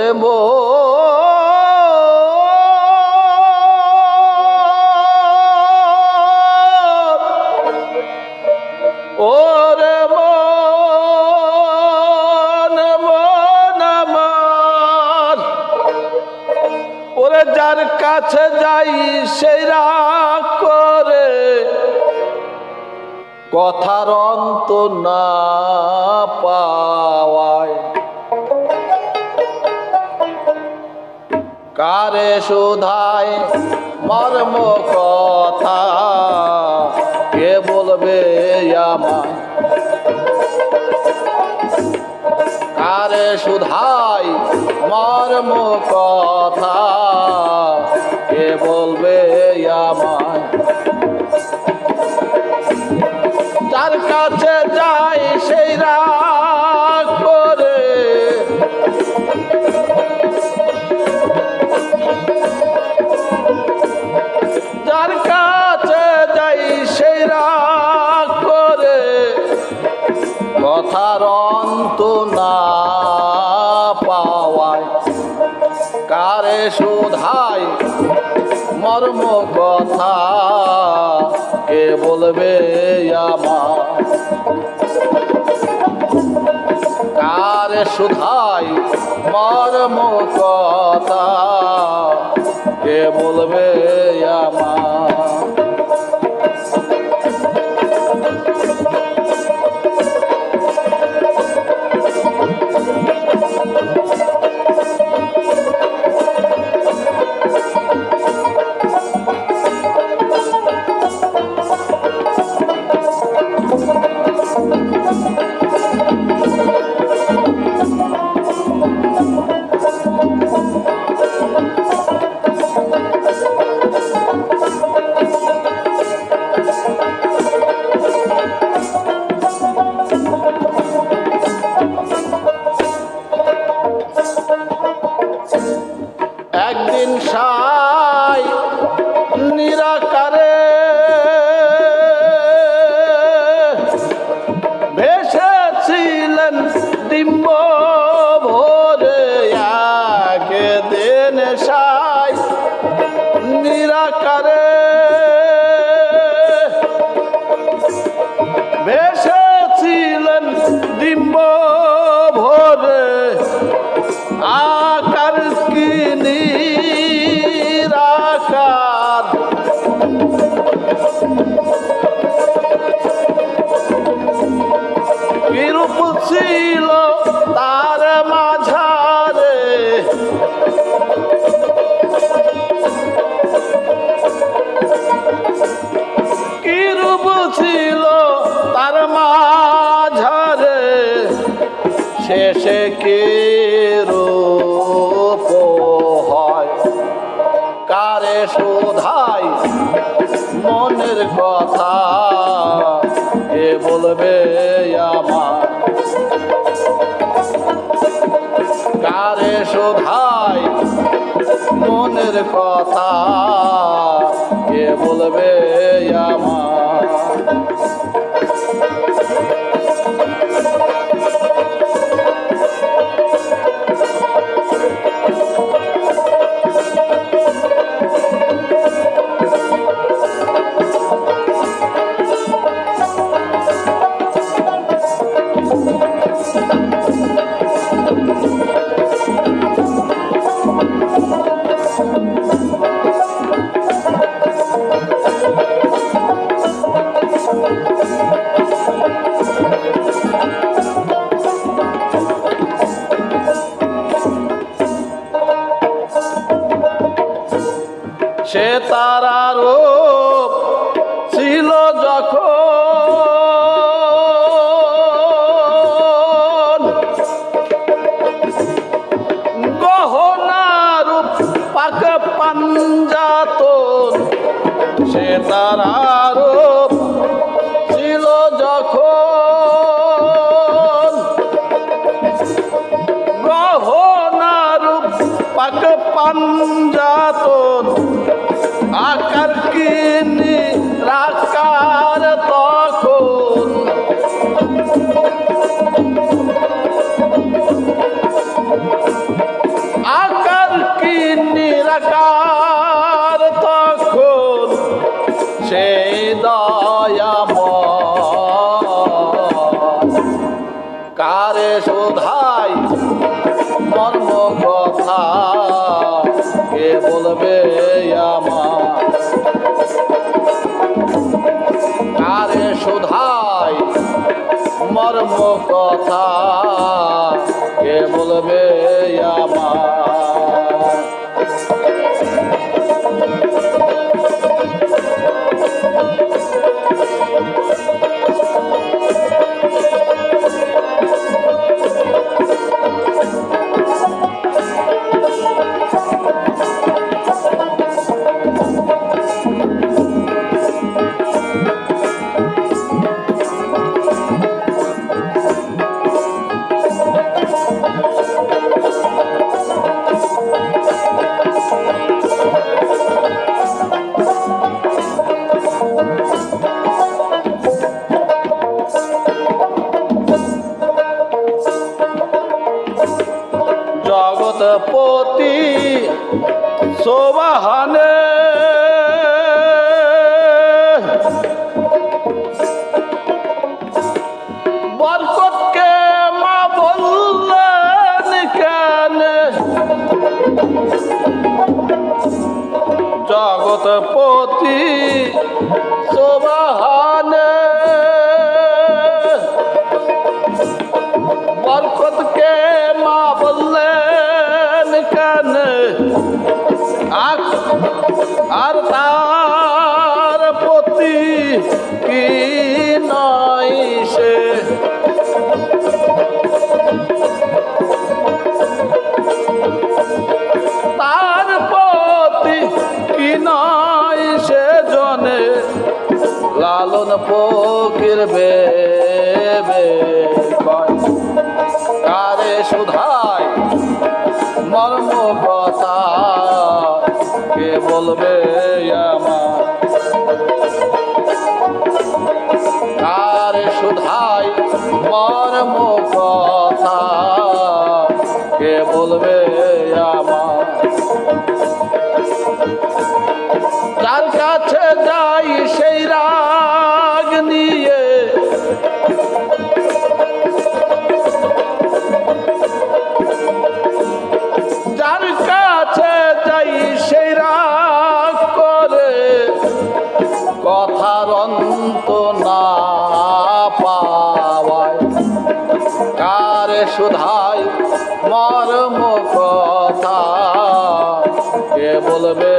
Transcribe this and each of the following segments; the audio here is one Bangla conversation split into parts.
ওরে মো ওরে ওরে যার কাছে যাই সেই করে। কথার অন্ত না পাওয়ায় কারে শোধায় মর্ম কথা? কে বলবে আমায়? কারে শুধাই মর্ম কথা? কে বলবে আমায়? যার কাছে যাই সেই রাগ শোধায় মর্ম কথা। কে বলবে আমার? কার শুধাই মর্ম কথা? কে বলবে আমার? ডিম্ব কথা কে বলবে আমার। কারে শোধাই মনের কথা কে বলবে আমার। সে তারা রূপ ছিল যখন। গহনা রূপ পাক পাঞ্জাতন, সে তারা রূপ ছিল যখন। গহনা রূপ পাক পাঞ্জাতন কারে শোধাই মর্ম কথা। কে বলবে আমার? কারে শোধাই মর্ম কথা? কে বলবে আমার? সোবাহানে বরকতকে মা বললেন কেন? জগৎপতি সোবাহানে বরকতকে মা বললেন কেন। আর তার প্রতি কি নয় সে? তার প্রতি কি নয় সে জনে? লালন ফকির বেবে কয়। কারে সুধাই মর্ম কথা কে বলবে আমার? সুধাই মর্ম কথা কে বলবে আমার? কাছে যাই সেই রাগ নিয়ে কারে মার কথা কে বলবে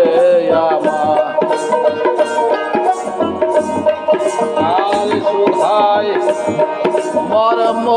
আমার? শুধাই সুধাই মর্ম